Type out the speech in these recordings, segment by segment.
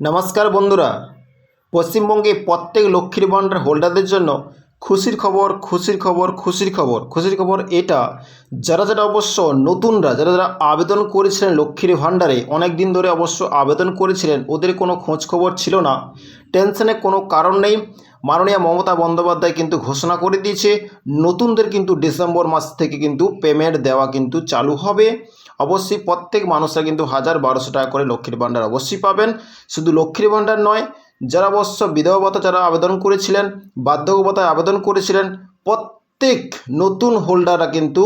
নমস্কার বন্ধুরা। পশ্চিমবঙ্গে প্রত্যেক লক্ষ্মীর ভাণ্ডার হোল্ডারদের জন্য খুশির খবর খুশির খবর খুশির খবর খুশির খবর এটা। যারা যারা অবশ্য নতুনরা, যারা যারা আবেদন করেছিলেন লক্ষ্মীর ভাণ্ডারে অনেক দিন ধরে অবশ্য আবেদন করেছিলেন, ওদের কোনো খোঁজ খবর ছিল না। টেনশনে কোনো কারণ নেই। মাননীয় মমতা বন্দ্যোপাধ্যায় কিন্তু ঘোষণা করে দিয়েছে, নতুনদের কিন্তু ডিসেম্বর মাস থেকে কিন্তু পেমেন্ট দেওয়া কিন্তু চালু হবে। অবশ্যই প্রত্যেক মানুষরা কিন্তু হাজার বারোশো টাকা করে লক্ষ্মীর ভাণ্ডার অবশ্যই পাবেন। শুধু লক্ষ্মীর ভাণ্ডার নয়, যারা অবশ্য বিধবা ভাতা যারা আবেদন করেছিলেন বার্ধক্য ভাতায় আবেদন করেছিলেন, প্রত্যেক নতুন হোল্ডাররা কিন্তু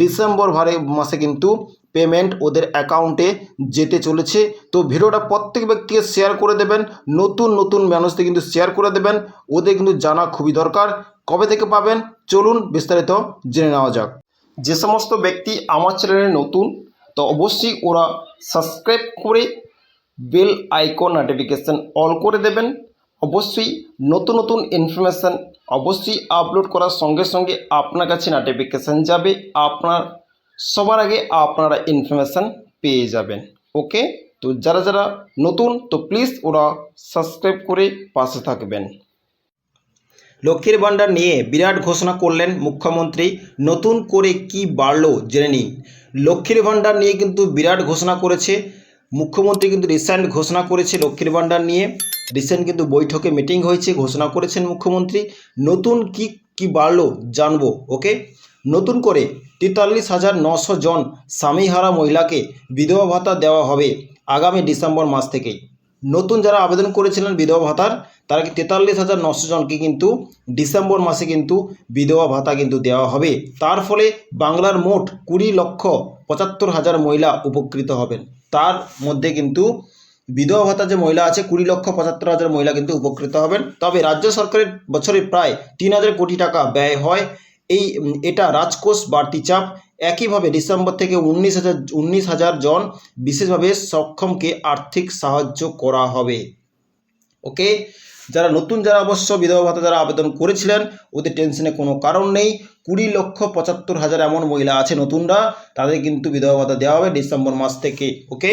ডিসেম্বর ভারে মাসে কিন্তু পেমেন্ট ওদের অ্যাকাউন্টে যেতে চলেছে। তো ভিডিওটা প্রত্যেক ব্যক্তিকে শেয়ার করে দেবেন, নতুন নতুন মানুষদের কিন্তু শেয়ার করে দেবেন, ওদের কিন্তু জানা খুবই দরকার। কবে থেকে পাবেন? চলুন বিস্তারিত জেনে নেওয়া যাক। যে সমস্ত ব্যক্তি আমার চ্যানেলে নতুন তো অবশ্যই ওরা সাবস্ক্রাইব করে বেল আইকন নোটিফিকেশান অল করে দেবেন। অবশ্যই নতুন নতুন ইনফরমেশান অবশ্যই আপলোড করার সঙ্গে সঙ্গে আপনার কাছে নোটিফিকেশান যাবে। আপনার, সবার আগে আপনারা ইনফরমেশান পেয়ে যাবেন। ওকে? তো যারা যারা নতুন, তো প্লিজ ওরা সাবস্ক্রাইব করে পাশে থাকবেন। লক্ষ্মীর ভাণ্ডার নিয়ে বিরাট ঘোষণা করলেন মুখ্যমন্ত্রী। নতুন করে কি বাড়লো জেনে নিন। লক্ষ্মীর ভাণ্ডার নিয়ে কিন্তু বিরাট ঘোষণা করেছে। মুখ্যমন্ত্রী কিন্তু রিসেন্ট ঘোষণা করেছে লক্ষ্মীর ভাণ্ডার নিয়ে। রিসেন্ট কিন্তু বৈঠকে মিটিং হয়েছে, ঘোষণা করেছেন মুখ্যমন্ত্রী। নতুন কি কি বাড়লো জানব, ওকে? নতুন করে তেতাল্লিশ হাজার নশো জন স্বামীহারা মহিলাকে বিধবা ভাতা দেওয়া হবে আগামী ডিসেম্বর মাস থেকেই। নতুন যারা আবেদন করেছিলেন বিধবা ভাতার, তারা তেতাল্লিশ হাজার নশো জনকে কিন্তু ডিসেম্বর মাসে কিন্তু বিধবা ভাতা কিন্তু দেওয়া হবে। তার ফলে বাংলার মোট কুড়ি লক্ষ পঁচাত্তর হাজার মহিলা উপকৃত হবেন। তার মধ্যে কিন্তু বিধবা ভাতা যে মহিলা আছে, কুড়ি লক্ষ পঁচাত্তর হাজার মহিলা কিন্তু উপকৃত হবেন। তবে রাজ্য সরকারের বছরে প্রায় তিন হাজার কোটি টাকা ব্যয় হয়। এই এটা রাজকোষ বাড়তি চাপ। একইভাবে ডিসেম্বর থেকে উনিশ হাজার উনিশ হাজার জন বিশেষভাবে সক্ষমকে আর্থিক সাহায্য করা হবে। ওকে যারা নতুন, যারা অবশ্য বিধবা ভাতা যারা আবেদন করেছিলেন, ওদের টেনশনে কোনো কারণ নেই। কুড়ি লক্ষ পঁচাত্তর হাজার এমন মহিলা আছে নতুনরা, তাদের কিন্তু বিধবা ভাতা দেওয়া হবে ডিসেম্বর মাস থেকে। ওকে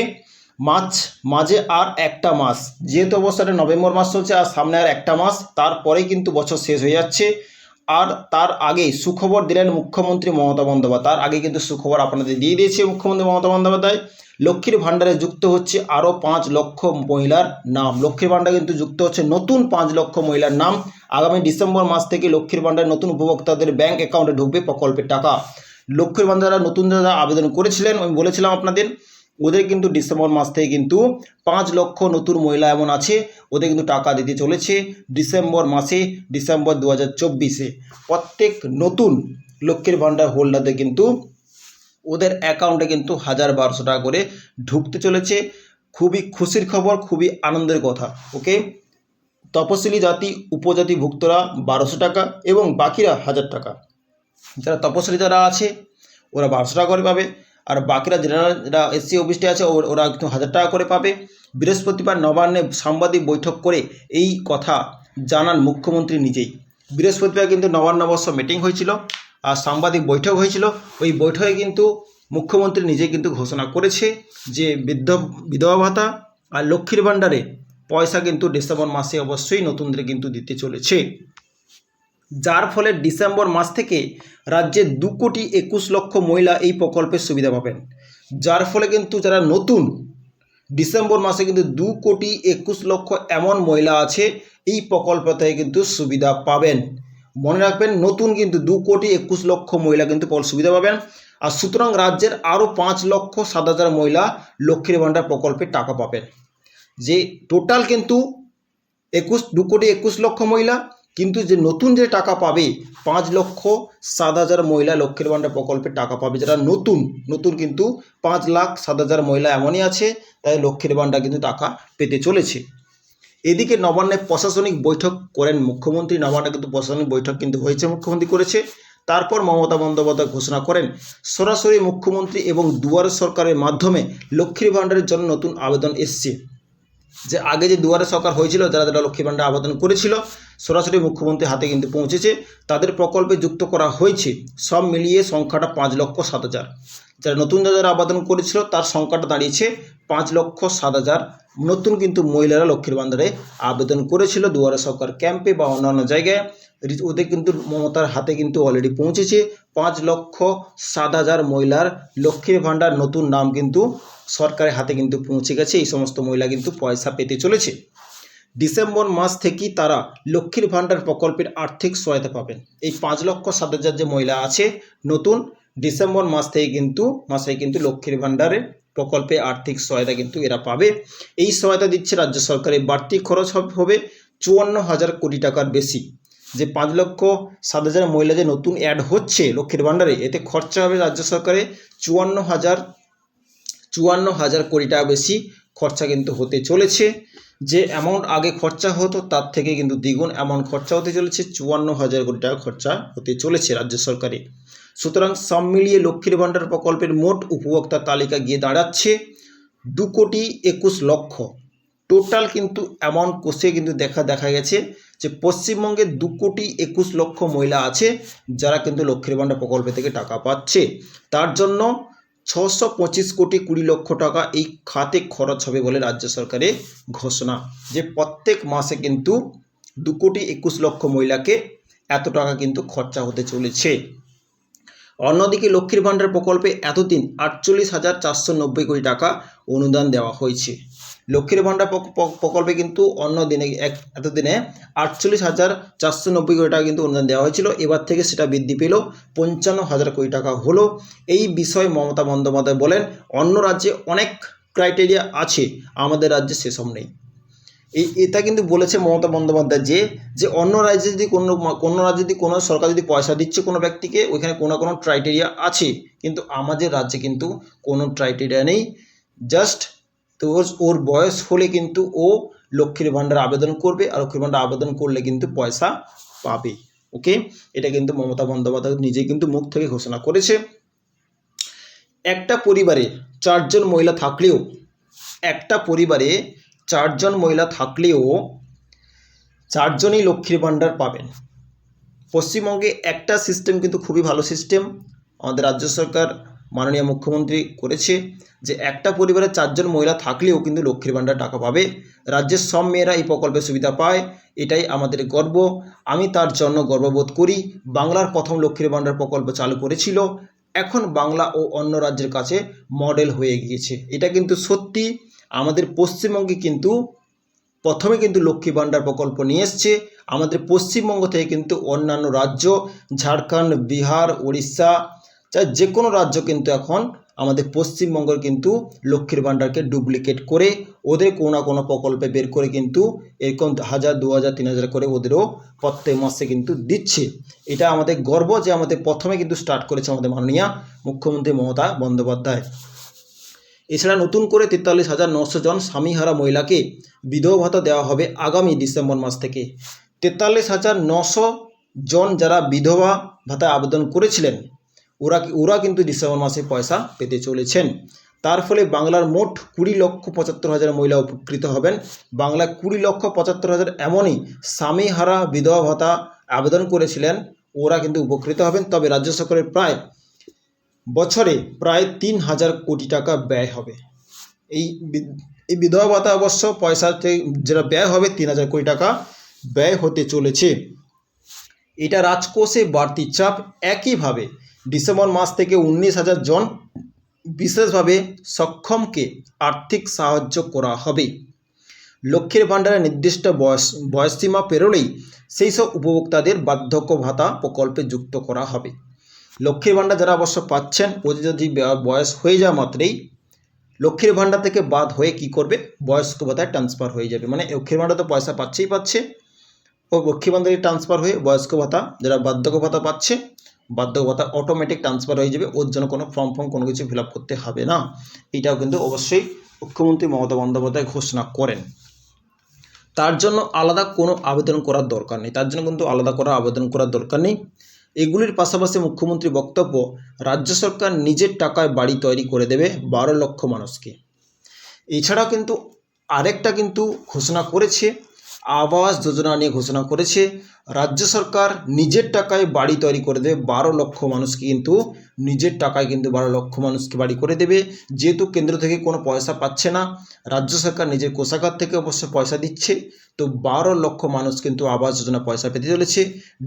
মার্চ মাঝে আর একটা মাস। যেহেতু অবস্থাটা নভেম্বর মাস চলছে, আর সামনে আর একটা মাস, তারপরেই কিন্তু বছর শেষ হয়ে যাচ্ছে। আর তার আগে সুখবর দিলেন মুখ্যমন্ত্রী মমতা বন্দ্যোপাধ্যায়। তার আগে কিন্তু সুখবর আপনাদের দিয়ে দিয়েছে মুখ্যমন্ত্রী মমতা বন্দ্যোপাধ্যায়। লক্ষ্মীর ভাণ্ডারে যুক্ত হচ্ছে আরও পাঁচ লক্ষ মহিলার নাম। লক্ষ্মীর ভাণ্ডারে কিন্তু যুক্ত হচ্ছে নতুন পাঁচ লক্ষ মহিলার নাম। আগামী ডিসেম্বর মাস থেকে লক্ষ্মীর ভাণ্ডারে নতুন উপভোক্তাদের ব্যাংক অ্যাকাউন্টে ঢুকবে প্রকল্পের টাকা। লক্ষ্মীর ভাণ্ডারা নতুন যারা আবেদন করেছিলেন, আমি বলেছিলাম আপনাদের ওদের কিন্তু ডিসেম্বর মাস থেকে কিন্তু পাঁচ লক্ষ নতুন মহিলা এমন আছে, ওদের কিন্তু টাকা দিতে চলেছে ডিসেম্বর মাসে, ডিসেম্বর দু চব্বিশে। প্রত্যেক নতুন লক্ষ্মীর ভাণ্ডার হোল্ডারদের কিন্তু ওদের অ্যাকাউন্টে কিন্তু হাজার বারোশো টাকা করে ঢুকতে চলেছে। খুবই খুশির খবর, খুবই আনন্দের কথা ওকে তপশিলি জাতি, উপজাতি ভুক্তরা বারোশো টাকা এবং বাকিরা হাজার টাকা। যারা তপশিলি যারা আছে, ওরা বারোশো টাকা করে পাবে। আর বাকিরা জেনারেল যারা এসসি ওবিসটি আছে, ওর- কিন্তু হাজার টাকা করে পাবে। বৃহস্পতিবার নবান্নে সাংবাদিক বৈঠক করে এই কথা জানান মুখ্যমন্ত্রী নিজেই। বৃহস্পতিবার কিন্তু নবান্ন অবশ্য মিটিং হয়েছিল আর সাংবাদিক বৈঠক হয়েছিল। ওই বৈঠকে কিন্তু মুখ্যমন্ত্রী নিজে কিন্তু ঘোষণা করেছে যে বৃদ্ধ, বিধবা ভাতা আর লক্ষ্মীর ভাণ্ডারে পয়সা কিন্তু ডিসেম্বর মাসে অবশ্যই নতুনদের কিন্তু দিতে চলেছে। যার ফলে ডিসেম্বর মাস থেকে রাজ্যে দু কোটি একুশ লক্ষ মহিলা এই প্রকল্পের সুবিধা পাবেন। যার ফলে কিন্তু যারা নতুন, ডিসেম্বর মাসে কিন্তু দু কোটি একুশ লক্ষ এমন মহিলা আছে, এই প্রকল্প থেকে কিন্তু সুবিধা পাবেন। মনে রাখবেন, নতুন কিন্তু দু কোটি একুশ লক্ষ মহিলা কিন্তু সুবিধা পাবেন। আর সুতরাং রাজ্যের আরও পাঁচ লক্ষ সাত হাজার মহিলা লক্ষ্মীর ভাণ্ডার প্রকল্পে টাকা পাবেন। যে টোটাল কিন্তু একুশ, দু কোটি একুশ লক্ষ মহিলা কিন্তু যে নতুন যে টাকা পাবে, পাঁচ লক্ষ সাত হাজার মহিলা লক্ষ্মীর ভাণ্ডার প্রকল্পে টাকা পাবে যারা নতুন নতুন কিন্তু পাঁচ লাখ সাত হাজার মহিলা এমনই আছে, তাই লক্ষ্মীর ভাণ্ডার কিন্তু টাকা পেতে চলেছে। এদিকে নবান্নে প্রশাসনিক বৈঠক করেন মুখ্যমন্ত্রী, নবান্নে কিন্তু প্রশাসনিক বৈঠক কিন্তু হয়েছে, মুখ্যমন্ত্রী করেছে। তারপর মমতা বন্দ্যোপাধ্যায় ঘোষণা করেন, সরাসরি মুখ্যমন্ত্রী এবং দুয়ারে সরকারের মাধ্যমে লক্ষ্মীর ভাণ্ডারের জন্য নতুন আবেদন এসছে। যে আগে যে দুয়ারে সরকার হয়েছিল, যারা যারা লক্ষ্মী ভাণ্ডার আবেদন করেছিল সরাসরি মুখ্যমন্ত্রীর হাতে কিন্তু পৌঁছেছে। তাদের প্রকল্পে যুক্ত করা হয়েছে। সব মিলিয়ে সংখ্যাটা পাঁচ লক্ষ সাত হাজার। যারা নতুন যারা আবেদন করেছিল, তার সংখ্যাটা দাঁড়িয়েছে পাঁচ লক্ষ সাত হাজার। নতুন কিন্তু মহিলারা লক্ষ্মীর ভাণ্ডারে আবেদন করেছিল দুয়ারে সরকার ক্যাম্পে বা অন্যান্য জায়গায়। ওদের কিন্তু মমতার হাতে কিন্তু অলরেডি পৌঁছেছে। পাঁচ লক্ষ সাত হাজার মহিলার লক্ষ্মীর ভাণ্ডার নতুন নাম কিন্তু সরকারের হাতে কিন্তু পৌঁছে গেছে। এই সমস্ত মহিলা কিন্তু পয়সা পেতে চলেছে। ডিসেম্বর মাস থেকেই তারা লক্ষ্মীর ভাণ্ডার প্রকল্পের আর্থিক সহায়তা পাবেন। এই পাঁচ লক্ষ সাত হাজার যে মহিলা আছে, নতুন, ডিসেম্বর মাস থেকে কিন্তু, মাসে কিন্তু লক্ষ্মীর ভাণ্ডারের প্রকল্পে আর্থিক সহায়তা কিন্তু এরা পাবে। এই সহায়তা দিচ্ছে রাজ্য সরকারের বাড়তি খরচ হবে চুয়ান্ন হাজার কোটি টাকার বেশি। যে পাঁচ লক্ষ সাত হাজার মহিলা যে নতুন অ্যাড হচ্ছে লক্ষ্মীর ভাণ্ডারে, এতে খরচা হবে রাজ্য সরকারে চুয়ান্ন হাজার চুয়ান্ন হাজার কোটি টাকা বেশি খরচা কিন্তু হতে চলেছে। যে অ্যামাউন্ট আগে খরচা হতো, তার থেকে কিন্তু দ্বিগুণ অ্যামাউন্ট খরচা হতে চলেছে। চুয়ান্ন হাজার কোটি টাকা খরচা হতে চলেছে রাজ্য সরকারে। সুতরাং সব মিলিয়ে লক্ষ্মীর ভাণ্ডার প্রকল্পের মোট উপভোক্তা তালিকা গিয়ে দাঁড়াচ্ছে দু কোটি একুশ লক্ষ। টোটাল কিন্তু অ্যামাউন্ট কষে কিন্তু দেখা দেখা গেছে যে পশ্চিমবঙ্গে দু কোটি একুশ লক্ষ মহিলা আছে যারা কিন্তু লক্ষ্মীর ভাণ্ডার প্রকল্প থেকে টাকা পাচ্ছে। তার জন্য ছশো পঁচিশ কোটি কুড়ি লক্ষ টাকা এই খাতে খরচ হবে বলে রাজ্য সরকারের ঘোষণা, যে প্রত্যেক মাসে কিন্তু দু কোটি একুশ লক্ষ মহিলাকে এত টাকা কিন্তু খরচা হতে চলেছে। অন্যদিকে লক্ষ্মীর ভাণ্ডার প্রকল্পে এতদিন আটচল্লিশ হাজার চারশো নব্বই কোটি টাকা অনুদান দেওয়া হয়েছে। লক্ষ্মীর ভাণ্ডার প্রক- প্রক- প্রকল্পে কিন্তু অন্য দিনে এক, এতদিনে আটচল্লিশ হাজার চারশো নব্বই কোটি টাকা কিন্তু অনুদান দেওয়া হয়েছিল। এবার থেকে সেটা বৃদ্ধি পেল। পঞ্চান্ন হাজার কোটি টাকা হলো। এই বিষয়ে মমতা বন্দ্যোপাধ্যায় বলেন, অন্য রাজ্যে অনেক ক্রাইটেরিয়া আছে, আমাদের রাজ্যে সেসব নেই। এই এটা কিন্তু বলেছে মমতা বন্দ্যোপাধ্যায় যে যে অন্য রাজ্যে যদি কোনো কোনো রাজ্যে যদি কোনো সরকার যদি পয়সা দিচ্ছে কোনো ব্যক্তিকে, ওইখানে কোনো কোনো ক্রাইটেরিয়া আছে। কিন্তু আমাদের রাজ্যে কিন্তু কোনো ক্রাইটেরিয়া নেই। জাস্ট তো ওর ওর বয়স হলে কিন্তু ও লক্ষ্মীর ভাণ্ডার আবেদন করবে আর লক্ষ্মীর ভাণ্ডার আবেদন করলে কিন্তু পয়সা পাবে ওকে এটা কিন্তু মমতা বন্দ্যোপাধ্যায় নিজেই কিন্তু মুখ থেকে ঘোষণা করেছে। একটা পরিবারে চারজন মহিলা থাকলেও, একটা পরিবারে চারজন মহিলা থাকলেও চারজনই লক্ষ্মীর ভাণ্ডার পাবেন। পশ্চিমবঙ্গে একটা সিস্টেম কিন্তু খুবই ভালো সিস্টেম আমাদের রাজ্য সরকার মাননীয় মুখ্যমন্ত্রী করেছে যে একটা পরিবারে চারজন মহিলা থাকলেও কিন্তু লক্ষ্মীর ভাণ্ডার টাকা পাবে। রাজ্যের সব মেয়েরা এই প্রকল্পের সুবিধা পায়, এটাই আমাদের গর্ব। আমি তার জন্য গর্ববোধ করি। বাংলার প্রথম লক্ষ্মীর ভাণ্ডার প্রকল্প চালু করেছিল। এখন বাংলা ও অন্য রাজ্যের কাছে মডেল হয়ে গিয়েছে। এটা কিন্তু সত্যি। আমাদের পশ্চিমবঙ্গে কিন্তু প্রথমে কিন্তু লক্ষ্মী ভাণ্ডার প্রকল্প নিয়ে এসছে। আমাদের পশ্চিমবঙ্গ থেকে কিন্তু অন্যান্য রাজ্য, ঝাড়খণ্ড, বিহার উড়িষ্যা যা যে কোনো রাজ্য কিন্তু এখন আমাদের পশ্চিমবঙ্গের কিন্তু লক্ষ্মীর ভাণ্ডারকে ডুপ্লিকেট করে ওদের কোনো না কোনো প্রকল্পে বের করে কিন্তু এরকম হাজার, দু হাজার, তিন হাজার করে ওদেরও প্রত্যেক মাসে কিন্তু দিচ্ছে। এটা আমাদের গর্ব যে আমাদের প্রথমে কিন্তু স্টার্ট করেছে আমাদের মাননীয় মুখ্যমন্ত্রী মমতা বন্দ্যোপাধ্যায়। এছাড়া নতুন করে তেতাল্লিশ হাজার নশো জন স্বামীহারা মহিলাকে বিধবা ভাতা দেওয়া হবে আগামী ডিসেম্বর মাস থেকে। তেতাল্লিশ হাজার নশো জন যারা বিধবা ভাতা আবেদন করেছিলেন ওরা ওরা কিন্তু ডিসেম্বর মাসে পয়সা পেতে চলেছেন। তার ফলে বাংলার মোট কুড়ি লক্ষ পঁচাত্তর হাজার মহিলা উপকৃত হবেন। বাংলায় কুড়ি লক্ষ পঁচাত্তর হাজার এমনই স্বামীহারা বিধবা ভাতা আবেদন করেছিলেন, ওরা কিন্তু উপকৃত হবেন। তবে রাজ্য সরকারের প্রায় বছরে প্রায় তিন হাজার কোটি টাকা ব্যয় হবে। এই এই বিধবা ভাতা অবশ্য পয়সাতে যেটা ব্যয় হবে, তিন হাজার কোটি টাকা ব্যয় হতে চলেছে। এটা রাজকোষে বাড়তি চাপ। একইভাবে ডিসেম্বর মাস থেকে উনিশ হাজার জন বিশেষভাবে সক্ষমকে আর্থিক সাহায্য করা হবে। লক্ষ্মীর ভাণ্ডারের নির্দিষ্ট বয়স, বয়সসীমা পেরোলেই সেই সব উপভোক্তাদের বার্ধক্য ভাতা প্রকল্পে যুক্ত করা হবে। লক্ষ্মীর ভাণ্ডার যারা অবশ্য পাচ্ছেন যদি বয়স হয়ে যাওয়া মাত্রেই লক্ষ্মীর ভাণ্ডার থেকে বাদ হয়ে কি করবে? বয়স্ক ভাতায় ট্রান্সফার হয়ে যাবে। মানে লক্ষ্মীর ভাণ্ডার তো পয়সা পাচ্ছেই পাচ্ছে। ও লক্ষ্মী ভাণ্ডারে ট্রান্সফার হয়ে বয়স্ক ভাতা, যারা বার্ধক্য ভাতা পাচ্ছে বার্ধক্য ভাতা অটোমেটিক ট্রান্সফার হয়ে যাবে, ওর জন্য কোনো ফর্ম ফর্ম কোনো কিছু ফিল করতে হবে না। এটাও কিন্তু অবশ্যই মুখ্যমন্ত্রী মমতা বন্দ্যোপাধ্যায় ঘোষণা করেন। তার জন্য আলাদা কোনো আবেদন করার দরকার নেই। তার জন্য কিন্তু আলাদা করা আবেদন করার দরকার নেই। এগুলির পাশাপাশি মুখ্যমন্ত্রী বক্তব্য, রাজ্য সরকার নিজের টাকায় বাড়ি তৈরি করে দেবে বারো লক্ষ মানুষকে। এছাড়াও কিন্তু আরেকটা কিন্তু ঘোষণা করেছে আবাস যোজনা নিয়ে ঘোষণা করেছে। রাজ্য সরকার নিজের টাকায় বাড়ি তৈরি করে দেবে। বারো লক্ষ মানুষকে কিন্তু নিজের টাকায় কিন্তু বারো লক্ষ মানুষকে বাড়ি করে দেবে। যেহেতু কেন্দ্র থেকে কোনো পয়সা পাচ্ছে না, রাজ্য সরকার নিজের কোষাগার থেকে অবশ্য পয়সা দিচ্ছে। তো বারো লক্ষ মানুষ কিন্তু আবাস যোজনা পয়সা পেতে চলেছে।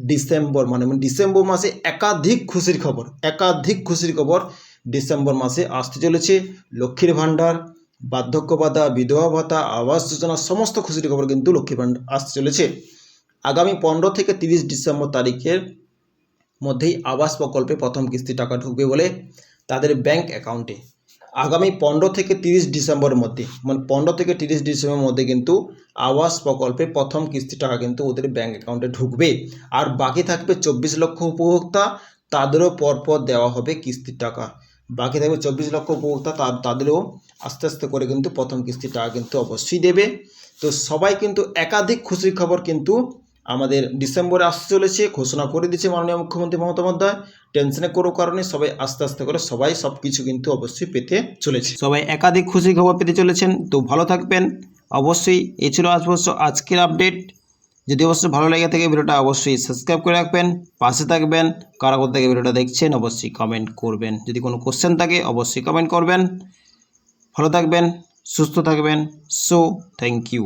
ডিসেম্বর মানে ডিসেম্বর মাসে একাধিক খুশির খবর, একাধিক খুশির খবর ডিসেম্বর মাসে আসতে চলেছে। লক্ষ্মীর ভাণ্ডার বার্ধক্য ভাতা বিধবা ভাতা আবাস যোজনা, সমস্ত খুশির খবর কিন্তু লক্ষ্মীর ভাণ্ডার আসতে চলেছে। আগামী পনেরো থেকে তিরিশ ডিসেম্বর তারিখের মধ্যেই আবাস প্রকল্পে প্রথম কিস্তি টাকা ঢুকবে বলে তাদের ব্যাংক অ্যাকাউন্টে। আগামী পনেরো থেকে তিরিশ ডিসেম্বরের মধ্যে মানে পনেরো থেকে তিরিশ ডিসেম্বরের মধ্যে কিন্তু আবাস প্রকল্পে প্রথম কিস্তি টাকা কিন্তু ওদের ব্যাংক অ্যাকাউন্টে ঢুকবে। আর বাকি থাকবে চব্বিশ লক্ষ উপভোক্তা, তাদেরও পরপর দেওয়া হবে কিস্তির টাকা। বাকি থাকবে চব্বিশ লক্ষ উপভোক্তা তাদেরও আস্তে আস্তে করে কিন্তু প্রথম কিস্তির টাকা কিন্তু অবশ্যই দেবে। তো সবাই কিন্তু একাধিক খুশির খবর কিন্তু আমাদের ডিসেম্বরে আসতে চলেছে, ঘোষণা করে দিয়েছে মাননীয় মুখ্যমন্ত্রী মমতা বন্দ্যোপাধ্যায়। টেনশনে কোনো কারণে সবাই আস্তে আস্তে করে সবাই সব কিছু কিন্তু অবশ্যই পেতে চলেছে। সবাই একাধিক খুশির খবর পেতে চলেছেন, তো ভালো থাকবেন। অবশ্যই এ ছিল আজ আজকের আপডেট। যদি অবশ্যই ভালো লেগে থাকে ভিডিওটা অবশ্যই সাবস্ক্রাইব করে রাখবেন, পাশে থাকবেন, কারা কোথা থেকে ভিডিওটা দেখছেন অবশ্যই কমেন্ট করবেন। যদি কোনো কোশ্চেন থাকে অবশ্যই কমেন্ট করবেন। ভালো থাকবেন, সুস্থ থাকবেন সো থ্যাংক ইউ